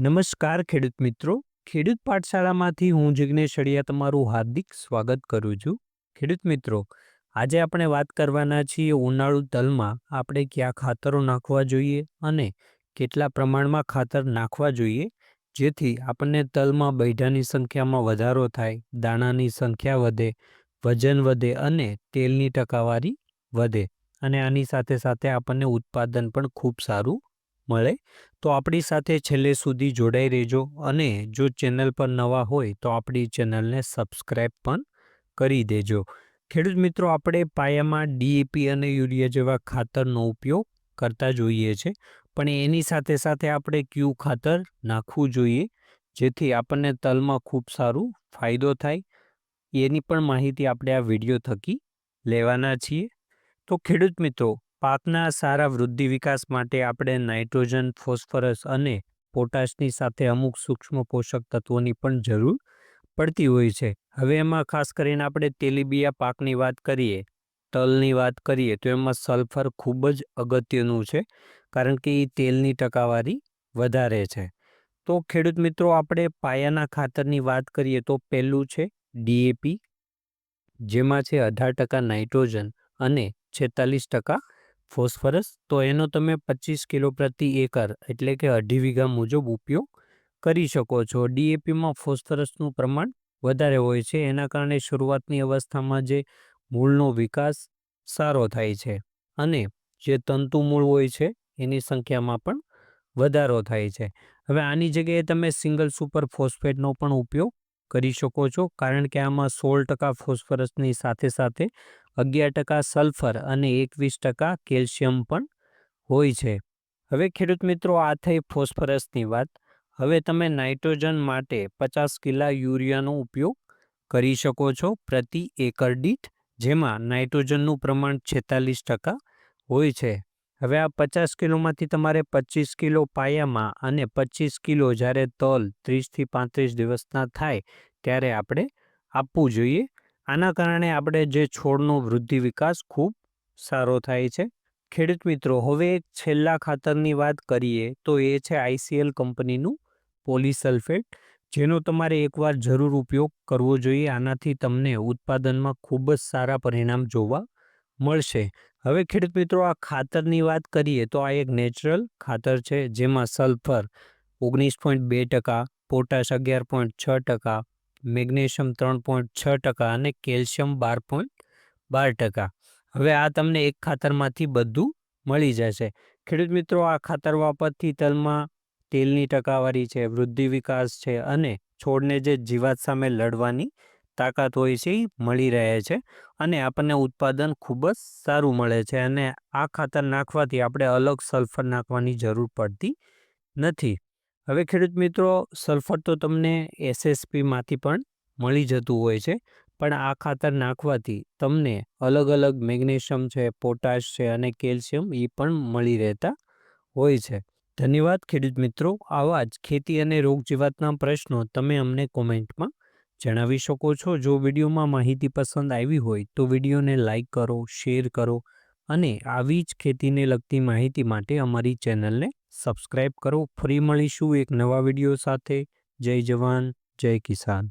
નમસ્કાર ખેડૂત મિત્રો. ખેડૂત પાઠશાળામાંથી હું જિગ્નેશ અડિયા તમારું હાર્દિક સ્વાગત કરું છું. ખેડૂત મિત્રો, આજે આપણે વાત કરવાના છીએ ઉનાળુ તલમાં આપણે કયા ખાતરો નાખવા જોઈએ અને કેટલા પ્રમાણમાં ખાતર નાખવા જોઈએ, જેથી આપણને તલમાં બૈઢાની સંખ્યામાં વધારો થાય, દાણાની સંખ્યા વધે, વજન વધે અને તેલની ટકાવારી વધે. અને આની સાથે સાથે આપણને ઉત્પાદન પણ ખૂબ સારું મળે, તો આપણી સાથે છેલ્લે સુધી જોડાઈ રહેજો અને જો ચેનલ પર નવા હોય તો આપણી ચેનલને સબસ્ક્રાઈબ પણ કરી દેજો. ખેડૂત મિત્રો, આપણે પાયામાં ડીએપી અને યુરિયા જેવા ખાતરનો ઉપયોગ કરતા જોઈએ છે, પણ એની સાથે સાથે આપણે ક્યુ ખાતર નાખવું જોઈએ, જેથી આપણને તલમાં ખૂબ સારું ફાયદો થાય. એની પણ માહિતી આપણે આ વીડિયો થકી લેવાના છીએ. તો ખેડૂત મિત્રો પાકના સારા વૃદ્ધિ વિકાસ માટે આપણે નાઇટ્રોજન, ફોસ્ફરસ અને પોટાશની સાથે અમુક સૂક્ષ્મ પોષક તત્વોની પણ જરૂર પડતી હોય છે. હવે એમાં ખાસ કરીને આપણે તેલીબિયા પાકની વાત કરીએ, તલની વાત કરીએ, તો એમાં સલ્ફર ખૂબ જ અગત્યનું છે, કારણ કે એ તેલની ટકાવારી વધારે છે. તો ખેડૂત મિત્રો, આપણે પાયાના ખાતરની વાત કરીએ તો પહેલું છે ડીએપી જેમાં છે અઢાર ટકા નાઇટ્રોજન અને છેતાલીસ ટકા ફોસ્ફરસ, તો એનો તમે પચીસ કિલો પ્રતિ એકર, એટલે કે અઢી વીઘા મુજબ ઉપયોગ કરી શકો છો. ડીએપીમાં ફોસ્ફરસનું પ્રમાણ વધારે હોય છે. એના કારણે શરૂઆતની અવસ્થામાં જે મૂળનો વિકાસ સારો થાય છે અને જે તંતુ મૂળ હોય છે, એની સંખ્યામાં પણ વધારો થાય છે. હવે આની જગ્યાએ તમે સિંગલ સુપર ફોસ્ફેટનો પણ ઉપયોગ કરી શકો છો, કારણ કે આમાં સોળ ટકા ફોસ્ફરસની સાથે સાથે અગિયાર ટકા સલ્ફર અને એકવીસ ટકા કેલ્શિયમ પણ હોય છે. હવે ખેડૂત મિત્રો, આ થઈ ફોસ્ફરસની વાત. હવે તમે નાઇટ્રોજન માટે પચાસ કિલા યુરિયાનો ઉપયોગ કરી શકો છો પ્રતિ એકર દીઠ, જેમાં નાઇટ્રોજનનું પ્રમાણ છેતાલીસ ટકા હોય છે. હવે આ પચાસ કિલોમાંથી તમારે પચીસ કિલો પાયામાં અને પચીસ કિલો જ્યારે તલ ત્રીસથી પાંત્રીસ દિવસના થાય, ત્યારે આપણે આપવું જોઈએ આના કારણે આપણે જે છોડનો વૃદ્ધિ વિકાસ ખૂબ સારો થાય છે. ખેડૂત મિત્રો, હવે છેલ્લા ખાતરની વાત કરીએ તો એ છે આઈસીએલ કંપનીનું પોલીસલ્ફેટ. જેનો તમારે એકવાર જરૂર ઉપયોગ કરવો જોઈએ. આનાથી તમને ઉત્પાદનમાં ખૂબ જ સારા પરિણામ જોવા મળશે. હવે ખેડૂત મિત્રો, આ ખાતરની વાત કરીએ તો આ એક નેચરલ ખાતર છે. જેમાં સલ્ફર ઓગણીસ પોઈન્ટ બે ટકા, પોટાશ અગિયાર પોઈન્ટ છ ટકા મેગ્નેશિયમ ત્રણ પોઈન્ટ છ ટકા અને કેલ્શિયમ બાર પોઈન્ટ બાર ટકા. હવે આ તમને એક ખાતરમાંથી બધું મળી જશે. ખેડૂત મિત્રો, આ ખાતર વાપરથી તલમાં તેલની ટકાવારી છે, વૃદ્ધિ વિકાસ છે અને છોડને જે જીવાત સામે લડવાની તાકાત હોય છે એ મળી રહે છે અને આપણને ઉત્પાદન ખૂબ જ સારું મળે છે અને આ ખાતર નાખવાથી આપણે અલગ સલ્ફર નાખવાની જરૂર પડતી નથી. હવે ખેડૂત મિત્રો, સલ્ફર તો તમને એસએસપીમાંથી પણ મળી જતું હોય છે, પણ આ ખાતર નાખવાથી તમને અલગ અલગ મેગ્નેશિયમ છે, પોટાશ છે અને કેલ્શિયમ એ પણ મળી રહેતા હોય છે. ધન્યવાદ ખેડૂત મિત્રો, આવા જ ખેતી અને રોગ જીવાતના પ્રશ્નો તમે અમને કોમેન્ટમાં જણાવી શકો છો. જો વિડીયોમાં માહિતી પસંદ આવી હોય તો વિડીયોને લાઇક કરો, શેર કરો અને આવી જ ખેતીને લગતી માહિતી માટે અમારી ચેનલને સબસ્ક્રાઈબ કરો. ફરી મળીશું એક નવા વીડિયો સાથે. જય જવાન જય કિસાન.